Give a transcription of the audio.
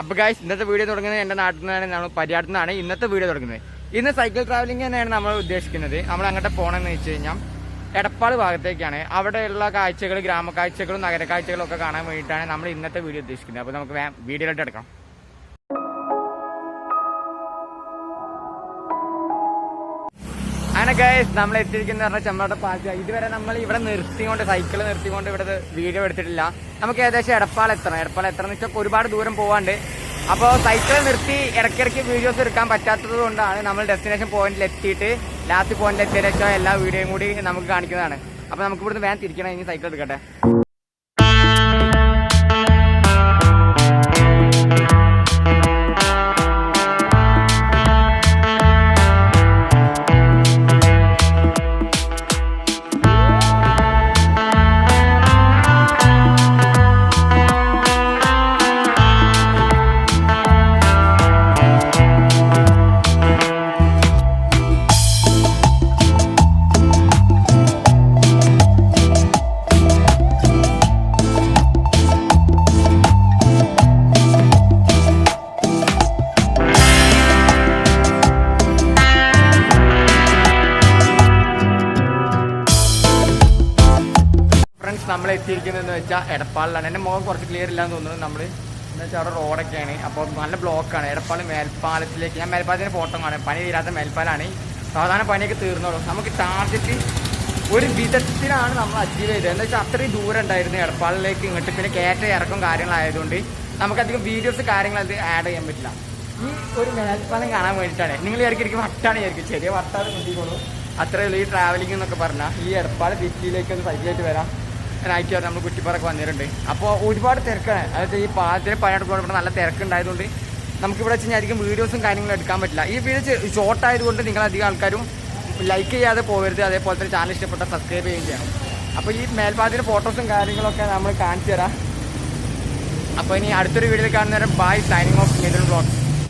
അപ്പോൾ ഗായ്സ് ഇന്നത്തെ വീഡിയോ തുടങ്ങുന്നത് എന്റെ നാട്ടിൽ നിന്നാണ് നമ്മൾ പരിയാടത്തു ഇന്നത്തെ വീഡിയോ തുടങ്ങുന്നത്. ഇന്ന് സൈക്കിൾ ട്രാവലിംഗ് തന്നെയാണ് നമ്മൾ ഉദ്ദേശിക്കുന്നത്. നമ്മൾ അങ്ങോട്ട് പോകണമെന്ന് വെച്ച് കഴിഞ്ഞാൽ എടപ്പാട് ഭാഗത്തേക്കാണ്. അവിടെയുള്ള കാഴ്ചകൾ ഗ്രാമക്കാഴ്ചകളും നഗര കാഴ്ചകളും ഒക്കെ കാണാൻ വേണ്ടിയിട്ടാണ് നമ്മൾ ഇന്നത്തെ വീഡിയോ ഉദ്ദേശിക്കുന്നത്. അപ്പോൾ നമുക്ക് വീഡിയോയിലോട്ട് എടുക്കാം. അങ്ങനെ ഗൈസ് നമ്മൾ എത്തിയിരിക്കുന്ന പറഞ്ഞാൽ ചെമ്മാട്ട പാച്ച ഇതുവരെ നമ്മൾ ഇവിടെ നിർത്തിക്കൊണ്ട് സൈക്കിൾ നിർത്തിക്കൊണ്ട് ഇവിടെ വീഡിയോ എടുത്തിട്ടില്ല. നമുക്ക് ഏകദേശം എടപ്പാൾ എത്തണം. എടപ്പാൾ എത്തണം എന്ന് വെച്ചാൽ ഒരുപാട് ദൂരം പോവാണ്ട്. അപ്പോൾ സൈക്കിൾ നിർത്തി ഇടയ്ക്കിടയ്ക്ക് വീഡിയോസ് എടുക്കാൻ പറ്റാത്തത് കൊണ്ടാണ് നമ്മൾ ഡെസ്റ്റിനേഷൻ പോയിന്റിൽ എത്തിയിട്ട് ലാസ്റ്റ് പോയിന്റിൽ എത്തിയതിനേക്കാൾ എല്ലാ വീഡിയോയും കൂടി നമുക്ക് കാണിക്കുന്നതാണ്. അപ്പോൾ നമുക്ക് ഇവിടുന്ന് വേഗം തിരിക്കണം ഇനി സൈക്കിൾ എടുക്കട്ടെ. നമ്മൾ എത്തിയിരിക്കുന്നതെന്ന് വെച്ചാൽ എടപ്പാളിലാണ്. എന്റെ മുഖം കുറച്ച് ക്ലിയർ ഇല്ലാന്ന് തോന്നുന്നു നമ്മൾ എന്ന് വെച്ചാൽ അവിടെ റോഡൊക്കെയാണ്. അപ്പോൾ നല്ല ബ്ലോക്കാണ്. എടപ്പാൾ മേൽപ്പാലത്തിലേക്ക്. ഞാൻ മേൽപ്പാലത്തിന്റെ ഫോട്ടോ കാണാം. പനി തീരാത്ത മേൽപ്പാലാണ്. സാധാരണ പനിയൊക്കെ തീർന്നോളൂ. നമുക്ക് ടാർഗറ്റ് ഒരു വിധത്തിലാണ് നമ്മൾ അച്ചീവ് ചെയ്തത്. എന്താ വെച്ചാൽ അത്രയും ദൂരം ഉണ്ടായിരുന്നു എടപ്പാളിലേക്ക് ഇങ്ങോട്ട്. പിന്നെ കയറ്റ ഇറക്കം കാര്യങ്ങളായതുകൊണ്ട് നമുക്കധികം വീഡിയോസ് കാര്യങ്ങൾ അത് ആഡ് ചെയ്യാൻ പറ്റില്ല. ഈ ഒരു മേൽപ്പാലം കാണാൻ വേണ്ടിയിട്ടാണ്. നിങ്ങൾ ഇടയ്ക്കിടയ്ക്ക് വട്ടാണ് വിചാരിക്കും. ചെറിയ വട്ടാണ് കിട്ടിക്കോളൂ അത്രയേ ഉള്ളൂ ഈ ട്രാവലിംഗ് എന്നൊക്കെ പറഞ്ഞാൽ ഈ എടപ്പാട് സിറ്റിയിലേക്ക് ഒന്ന് സൈക്കിളായിട്ട് വരാം. നൈറ്റ് വരെ നമ്മൾ കുറ്റിപ്പാറൊക്കെ വന്നിട്ടുണ്ട്. അപ്പോൾ ഒരുപാട് തിരക്കാണ്. അതായത് ഈ പാലത്തിന് പണിയായിട്ട് ഇവിടെ നല്ല തിരക്കുണ്ടായതുകൊണ്ട് നമുക്കിവിടെ വെച്ച് അധികം വീഡിയോസും കാര്യങ്ങളും എടുക്കാൻ പറ്റില്ല. ഈ വീഡിയോ ഷോർട്ട് ആയതുകൊണ്ട് നിങ്ങൾ അധികം ആൾക്കാരും ലൈക്ക് ചെയ്യാതെ പോകരുത് അതേപോലെ തന്നെ ചാനൽ ഇഷ്ടപ്പെട്ട സബ്സ്ക്രൈബ് ചെയ്യുകയും ചെയ്യണം. അപ്പോൾ ഈ മേൽപ്പാലത്തിന്റെ ഫോട്ടോസും കാര്യങ്ങളൊക്കെ നമ്മൾ കാണിച്ചു തരാം. അപ്പോൾ ഇനി അടുത്തൊരു വീഡിയോയിൽ കാണുന്നവരെ bye signing off Mithun blogs